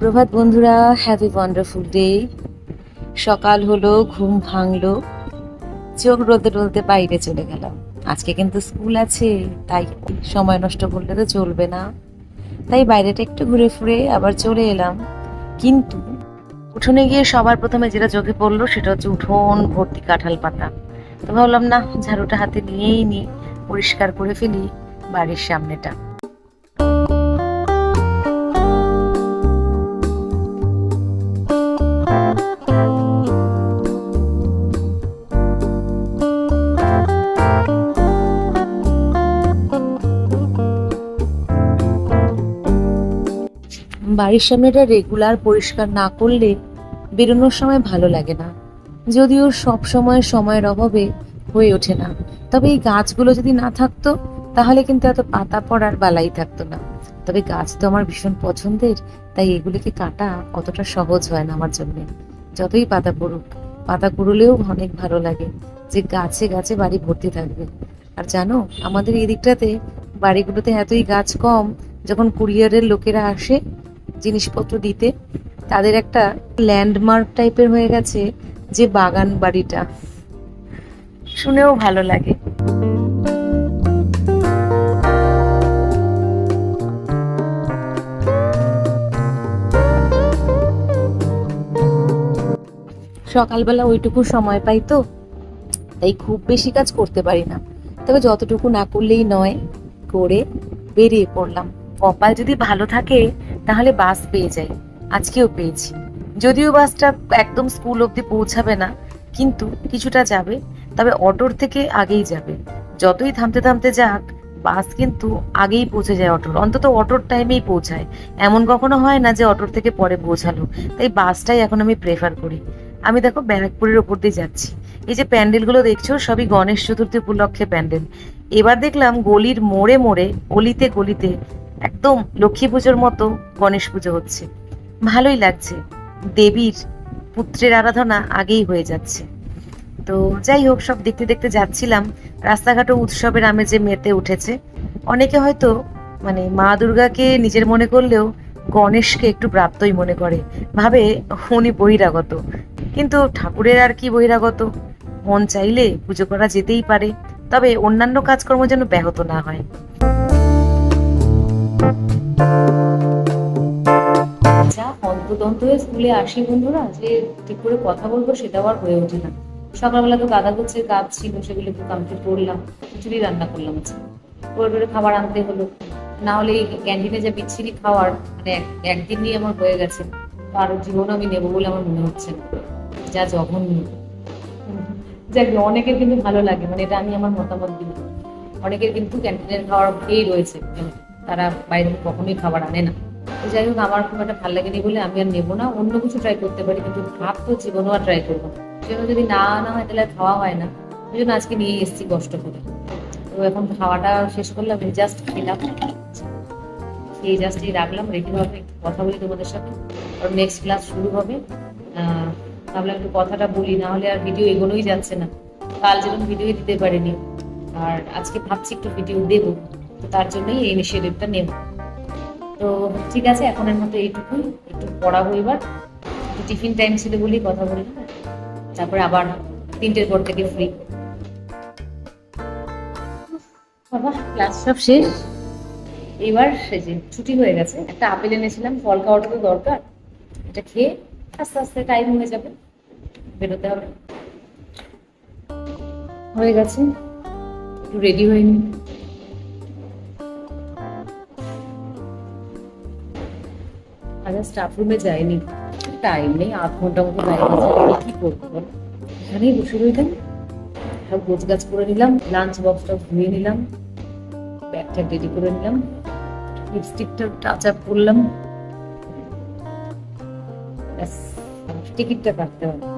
সুপ্রভাত বন্ধুরা happy wonderful day সকাল হলো, ঘুম ভাঙলো, চোখ রোদে রোদে বাইরে চলে গেলাম। আজকে কিন্তু স্কুল আছে, তাই সময় নষ্ট করলে তো চলবে না। তাই বাইরেটা একটু ঘুরে ফুরে আবার চলে এলাম। কিন্তু উঠোনে গিয়ে সবার প্রথমে যেটা চোখে পড়ল, সেটা হচ্ছে উঠোন, ভর্তি কাঁঠাল পাতা। তো ভাবলাম, না, ঝাড়ুটা হাতে নিয়েই নি, পরিষ্কার করে ফেলি বাড়ির সামনেটা। বাড়ির সামনেটা রেগুলার পরিষ্কার না করলে বেরোনোর সময় ভালো লাগে না। যদিও সব সময় সময়ের অভাবে হয়ে ওঠে না। তবে এই গাছগুলো যদি না থাকতো, তাহলে কিন্তু এত পাতা পড়ার বালাই থাকতো না। তবে গাছ তো আমার ভীষণ পছন্দের, তাই এগুলিকে কাটা অতটা সহজ হয় না আমার জন্য। যতই পাতা পড়ুক, পাতা কুড়ুলেও অনেক ভালো লাগে যে গাছে গাছে বাড়ি ভর্তি থাকবে। আর জানো, আমাদের এদিকটাতে বাড়িগুলোতে এতই গাছ কম, যখন কুরিয়ারের লোকেরা আসে জিনিসপত্র দিতে, তাদের একটা ল্যান্ডমার্ক টাইপের হয়ে গেছে যে বাগান বাড়িটা। শুনেও ভালো লাগে। সকালবেলা ওইটুকু সময় পাই তো, তাই খুব বেশি কাজ করতে পারি না। তবে যতটুকু না করলেই নয়, করে বেরিয়ে পড়লাম। কপাল যদি ভালো থাকে তাহলে বাস পেয়ে যাই। আজকেও পেয়েছি। যদিও বাসটা একদম স্কুল অবধি পৌঁছাবে না, কিন্তু কিছুটা যাবে। তবে অটোর থেকে আগেই যাবে। যতই থামতে থামতে যাক, বাস কিন্তু আগেই পৌঁছে যায় অটোর। অন্তত অটোর টাইমেই পৌঁছায়। এমন কখনো হয় না যে অটোর থেকে পরে পৌঁছালো। তাই বাসটাই এখন আমি প্রেফার করি। আমি দেখো ব্যারাকপুরের ওপর দিয়ে যাচ্ছি। এই যে প্যান্ডেলগুলো দেখছ, সবই গণেশ চতুর্থী উপলক্ষে প্যান্ডেল। এবার দেখলাম গলির মোড়ে মোড়ে, অলিতে গলিতে একদম লক্ষ্মী পুজোর মতো গণেশ পুজো হচ্ছে। ভালোই লাগছে। দেবীর পুত্রের আরাধনা আগেই হয়ে যাচ্ছে। তো যাই হোক, সব দেখতে দেখতে যাচ্ছিলাম। রাস্তাঘাটও উৎসবের আমেজে মেতে উঠেছে। অনেকে হয়তো মানে মা দুর্গাকে নিজের মনে করলেও গণেশকে একটু প্রাপ্তই মনে করে। ভাবে উনি বহিরাগত। কিন্তু ঠাকুরের আর কি বহিরাগত? মন চাইলে পুজো করা যেতেই পারে। তবে অন্যান্য কাজকর্ম যেন ব্যাহত না হয়। যা হন্তদন্ত হয়ে স্কুলে আসি বন্ধুরা, যে ঠিক করে কথা বলব সেটাও আর হয়ে ওঠে না। সকালবেলা তো গাদা কাজ ছিল, সেগুলো একটু খিচুড়ি রান্না করলাম করে খাবার আনতে হলো। না হলে এই ক্যান্টিনে যে বিচ্ছিরি খাওয়ার মানে একদিন নিয়ে আমার হয়ে গেছে। আর জীবনও আমি নেব বলে আমার মনে হচ্ছে যা জঘন্য। যাক, অনেকের কিন্তু ভালো লাগে মানে এটা আমি আমার মতামত দিই অনেকের কিন্তু ক্যান্টিনের খাওয়ার খেয়েই রয়েছে। তারা বাইরে কখনোই খাবার আনে না। যাই হোক, আমার খুব একটা ভালো লাগেনি বলে আমি আর নেব না। অন্য কিছু ট্রাই করতে পারি, কিন্তু ভাব তো জীবনেও আর ট্রাই করব না। সেজন্য যদি না আনা হয় তাহলে খাওয়া হয় না। ওই জন্য আজকে নিয়ে এসেছি কষ্ট করে। তো এখন খাওয়াটা শেষ করলাম জাস্ট খেলাম। খেয়ে জাস্ট এই রাখলাম, রেখে ভাবে একটু কথা বলি তোমাদের সাথে। আর নেক্সট ক্লাস শুরু হবে। ভাবলাম একটু কথাটা বলি, না হলে আর ভিডিও এগোনোই যাচ্ছে না। কাল যেরকম ভিডিও দিতে পারিনি। আর আজকে ভাবছি একটু ভিডিও দেবো। তো তার জন্যই এই ইনিশিয়েটিভটা নেব। তো ঠিক আছে, এখনের মতো এইটুকুই। একটু পড়াবো এবার। টিফিন টাইম ছিল বলেই কথা বললাম। তারপরে আবার তিনটের পর থেকে ফ্রি বাবা ক্লাস সব শেষ? এবার এই যে ছুটি হয়ে গেছে, একটা আপেল এনেছিলাম ফল খাওয়াটা তো দরকার। এটা খেয়ে আস্তে আস্তে টাইম হয়ে যাবে। বেরোতে হবে। হয়ে গেছে। একটু রেডি হয়ে নি। আগে স্টাফ রুমে যাইনি টাইম নেই আধ ঘণ্টা মতো বাইরে গেছে করব এখানেই বসে রইলাম সব গোছ গাছ করে নিলাম লাঞ্চ বক্সটা ধুয়ে নিলাম ব্যাগটা রেডি করে নিলাম লিপস্টিকটা টাচ আপ করলাম টিকিটটা কাটতে হবে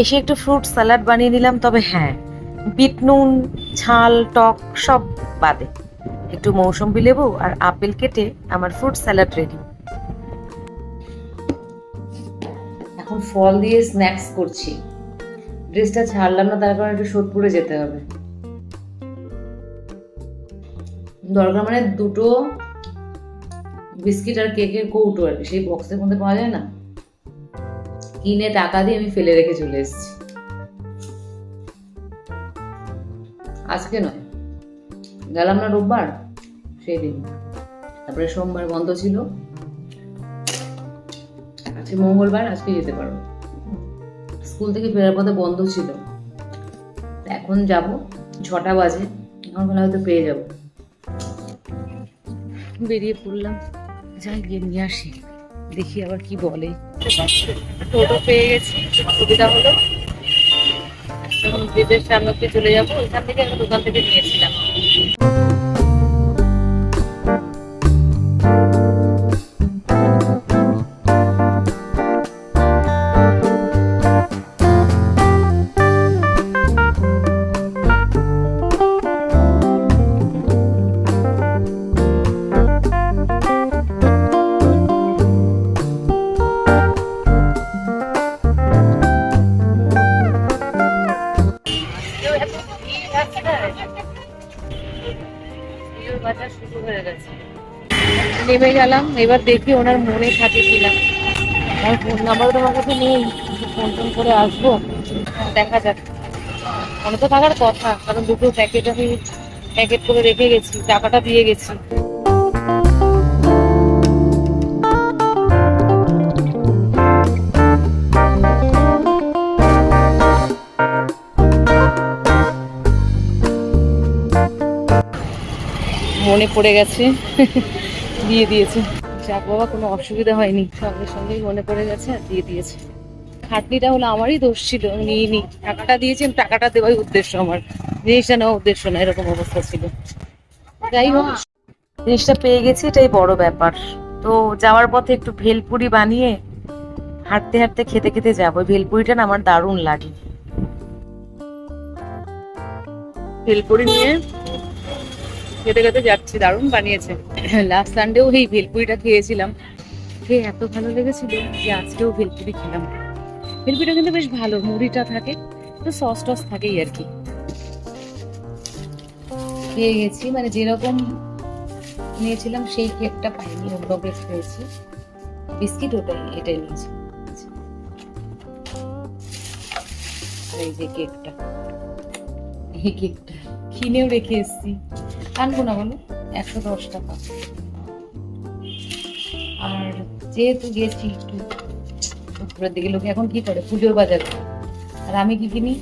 এসে একটু ফ্রুট স্যালাড বানিয়ে নিলাম, তবে হ্যাঁ বিট নুন, ঝাল, টক সব বাদে। একটু মৌসম্বি লেবু আর আপেল কেটে আমার ফ্রুট স্যালাড রেডি এখন ফল দিয়ে স্ন্যাক্স করছি। ড্রেসটা ছাড়লাম না, তার কারণে একটু সোদপুরে যেতে হবে। দরকার মানে দুটো বিস্কিট আর কেকের কৌটো আর কি, সেই বক্সের মধ্যে পাওয়া যায় না? কিনে টাকা দিয়ে আমি ফেলে রেখে চলে এসেছি। আজকে নয়। গেলাম না রোববার সেই দিন তারপরে সোমবার বন্ধ ছিল। আজকে মঙ্গলবার, আজকে যেতে পারব। স্কুল থেকে ফেরার পথে বন্ধ ছিল। এখন যাব, ছটা বাজে। এখন বলে হয়তো পেয়ে যাব। বেরিয়ে পড়লাম। যাই গিয়ে নিয়ে আসি। দেখি আবার কি বলে। টোটো পেয়ে গেছি, সুবিধা হলো। এবং ব্রিজের সামনে অব্দি চলে যাব, ওইখান থেকে একটা দোকান থেকে নিয়েছিলাম নেমে গেলাম এবার দেখি ওনার মনে থাকে কিনা। আমার ফোন নাম্বার তোমার কাছে নেই ফোন টোন করে আসব। দেখা যাক। মনে তো থাকার কথা কারণ দুটো প্যাকেট আমি প্যাকেট করে রেখে গেছি টাকাটা দিয়ে গেছি। মনে পড়ে গেছে। দিয়ে দিয়েছে। যাক বাবা, কোনো অসুবিধা হয়নি। সঙ্গে সঙ্গেই মনে পড়ে গেছে আর দিয়ে দিয়েছে। খাটনিটা হলো আমারই দোষ ছিল, নিয়ে নি। টাকাটা দিয়েছেন, টাকাটা দেওয়াই উদ্দেশ্য আমার। জিনিসটা নেওয়া উদ্দেশ্য না, এরকম অবস্থা ছিল। যাই হোক, জিনিসটা পেয়ে গেছি, এটাই বড় ব্যাপার। তো যাওয়ার পথে একটু ভেলপুরি বানিয়ে হাঁটতে হাঁটতে খেতে খেতে যাব। ভেলপুরিটা না আমার দারুণ লাগে। ভেলপুরি নিয়ে খেতে খেতে যাচ্ছি, দারুণ বানিয়েছে। লাস্ট সানডেও এই ভেলপুরিটা খেয়েছিলাম। খেয়ে এত ভালো লেগেছিল যে আজকেও ভেলপুরি খেলাম। ভেলপুরিটা কিন্তু বেশ ভালো, মুড়িটা থাকে তো সস টস থাকেই আর কি। খেয়ে গেছি মানে যেরকম নিয়েছিলাম সেই কেকটা পাইনি অন্য কেক পেয়েছি বিস্কিট ওটাই, এটাই নিয়েছি। এই যে কেকটা এই কেকটা কিনেও রেখে এসেছি। আনব না বলো? একশো দশ টাকা। আর যেহেতু গেছি একটু দিকে, লোকে এখন কি করে? পুজোর বাজার। আর আমি কি কিনি?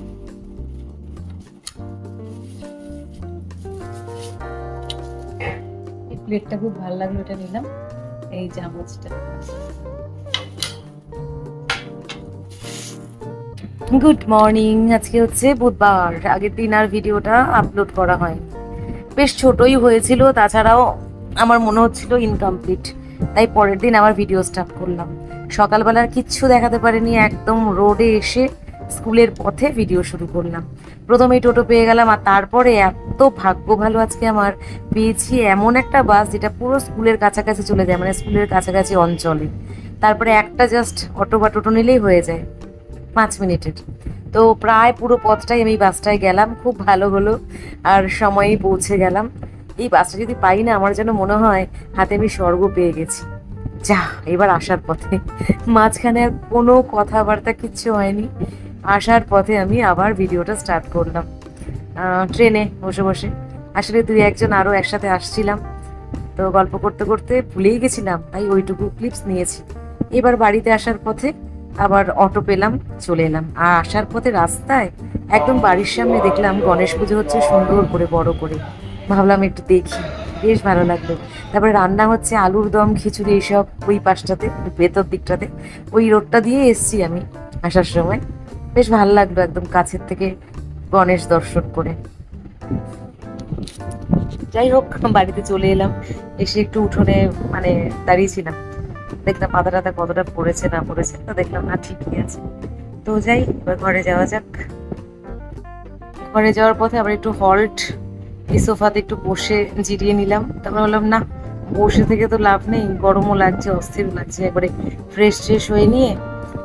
প্লেটটা খুব ভালো লাগল, এটা নিলাম। এই চামচটা গুড মর্নিং আজকে হচ্ছে বুধবার। আগের দিন আর ভিডিওটা আপলোড করা হয় বেশ ছোটই হয়েছিল, তাছাড়াও আমার মনে হচ্ছিল ইনকমপ্লিট তাই পরের দিন আবার ভিডিও স্টার্ট করলাম। সকালবেলার কিচ্ছু দেখাতে পারিনি, একদম রোডে এসে স্কুলের পথে ভিডিও শুরু করলাম। প্রথমেই টোটো পেয়ে গেলাম আর তারপরে এত ভাগ্য ভালো আজকে আমার। পেয়েছি এমন একটা বাস যেটা পুরো স্কুলের কাছাকাছি চলে যায় মানে স্কুলের কাছাকাছি অঞ্চলে। তারপরে একটা জাস্ট অটো বা টোটো নিলেই হয়ে যায়, পাঁচ মিনিটের। তো প্রায় পুরো পথটাই আমি বাসটায় গেলাম, খুব ভালো হলো আর সময়েই পৌঁছে গেলাম। এই বাসটা যদি পাই না, আমার যেন মনে হয় হাতে আমি স্বর্গ পেয়ে গেছি। যা, এবার আসার পথে। মাঝখানে আর কোনো কথাবার্তা কিচ্ছু হয়নি। আসার পথে আমি আবার ভিডিওটা স্টার্ট করলাম। ট্রেনে বসে বসে। আসলে দুই একজন আরও একসাথে আসছিলাম। তো গল্প করতে করতে ভুলেই গেছিলাম, তাই ওইটুকু ক্লিপস নিয়েছি। এবার বাড়িতে আসার পথে আবার অটো পেলাম, চলে এলাম। আর আসার পথে রাস্তায় একদম বাড়ির সামনে দেখলাম গণেশ পুজো হচ্ছে সুন্দর করে, বড় করে। ভাবলাম একটু দেখি, বেশ ভালো লাগল। তারপরে রান্না হচ্ছে আলুর দম, খিচুড়ি এইসব ওই পাশটাতে ভেতর দিকটাতে। ওই রোডটা দিয়ে এসছি আমি আসার সময়। বেশ ভালো লাগল একদম কাছের থেকে গণেশ দর্শন করে। যাই হোক, বাড়িতে চলে এলাম। এসে একটু উঠোনে মানে দাঁড়িয়েছিলাম দেখলাম পাতা টাতা কতটা পড়েছে, না পড়েছে, তো দেখলাম না, ঠিকই আছে। তো যাই, এবার ঘরে যাওয়া যাক। ঘরে যাওয়ার পথে আবার একটু হল্ট এই সোফাতে একটু বসে জিরিয়ে নিলাম। তারপর বললাম না, বসে থেকে তো লাভ নেই, গরমও লাগছে অস্থির লাগছে। একবারে ফ্রেশ ট্রেশ হয়ে নিয়ে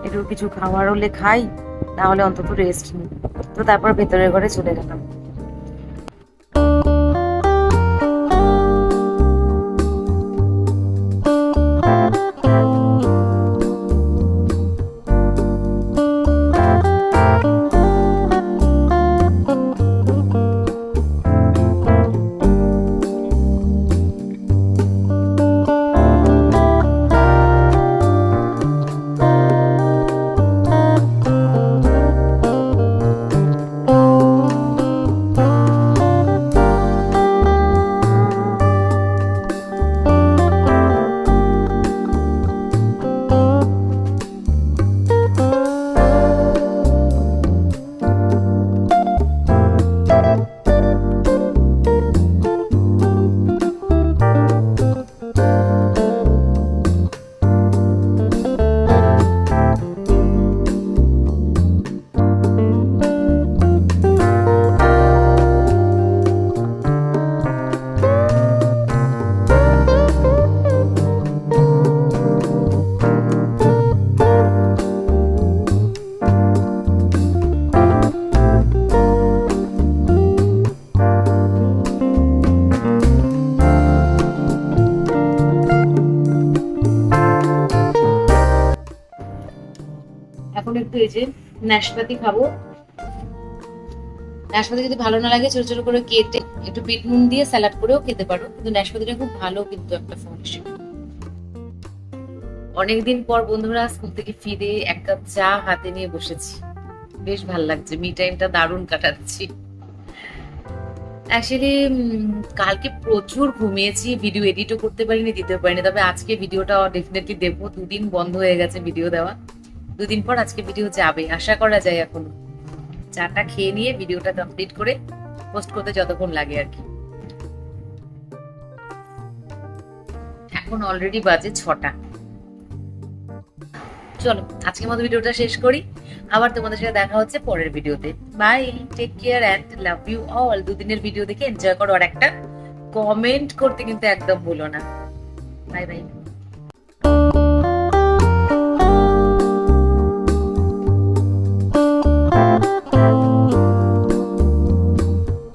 একটু কিছু খাওয়ার হলে খাই তাহলে অন্তত রেস্ট নিই। তো তারপর ভেতরের ঘরে চলে গেলাম। যে নাশপাতি খাব। নাশপাতি যদি ভালো না লাগে, ছোট ছোট করে কেটে একটু বিট নুন দিয়ে স্যালাড করেও খেতে পারো। কিন্তু নাশপাতিটা খুব ভালো কিন্তু একটা ফলিস অনেকদিন পর বন্ধুরা, স্কুল থেকে ফিরে এক কাপ চা হাতে নিয়ে বসেছি। বেশ ভালো লাগছে মি টাইমটা দারুণ কাটাচ্ছি। অ্যাকচুয়ালি কালকে প্রচুর ঘুমিয়েছি ভিডিও এডিটও করতে পারিনি দিতে পারিনি। তবে আজকে ভিডিওটা ডেফিনেটলি দেবো। দুদিন বন্ধ হয়ে গেছে ভিডিও দেওয়া। দুদিন পর আজকে ভিডিও যাবে, আশা করা যায় এখন। চাটা খেয়ে নিয়ে ভিডিওটা কমপ্লিট করে পোস্ট করতে যতক্ষণ লাগে আর কি। এখন অলরেডি বাজে ছটা। চলো, আজকের মতো ভিডিওটা শেষ করি। আবার তোমাদের সাথে দেখা হচ্ছে পরের ভিডিওতে bye take care and love you all দুদিনের ভিডিও দেখে এনজয় করো আর একটা। কমেন্ট করতে কিন্তু একদম ভুলো না। Bye bye